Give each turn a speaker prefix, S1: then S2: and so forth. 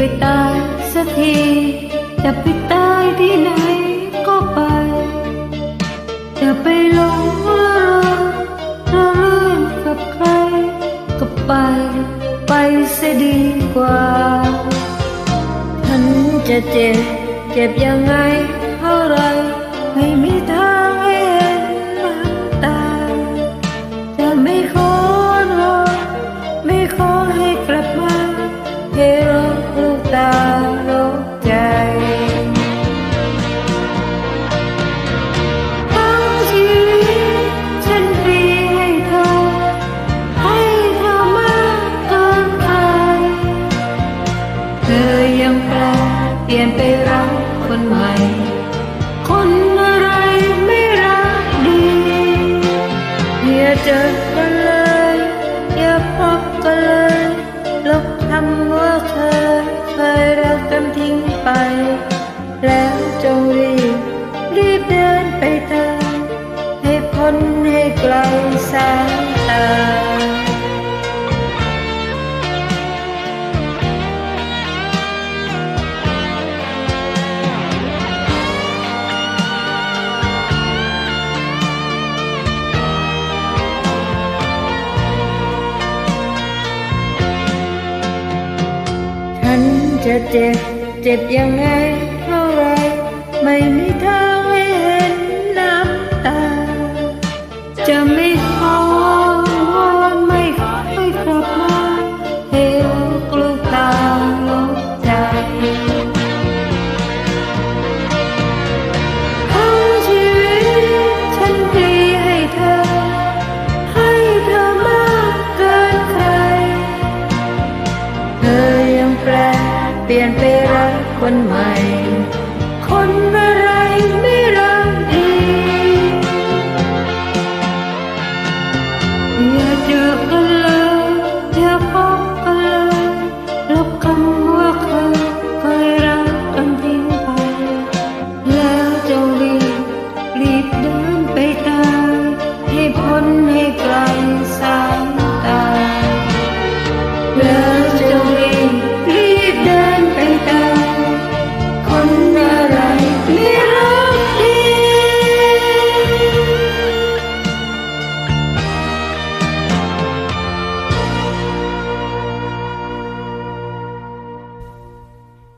S1: ไปตายสักทีจะไปตายที่ไหนก็ไปจะไปหลงละเริงระเรื่นกับใครก็ไป ไปเสียดีกว่าฉันจะเจ็บเจ็บยังไงเท่าไรไม่มีทาง ตาโลกใจทั้งชีวิตฉันฟรีให้เธอ ให้เธอมากเกินใครเธอยังแปลเปลี่ยนไปรักคนใหม่ คนอะไรไม่รักดีอย่าเจอ นให้ไกลสายตาฉันจะเจ็บเจ็บยังไงเท่าไรไม่มี เปลี่ยนไปรักคนใหม่ คนอะไร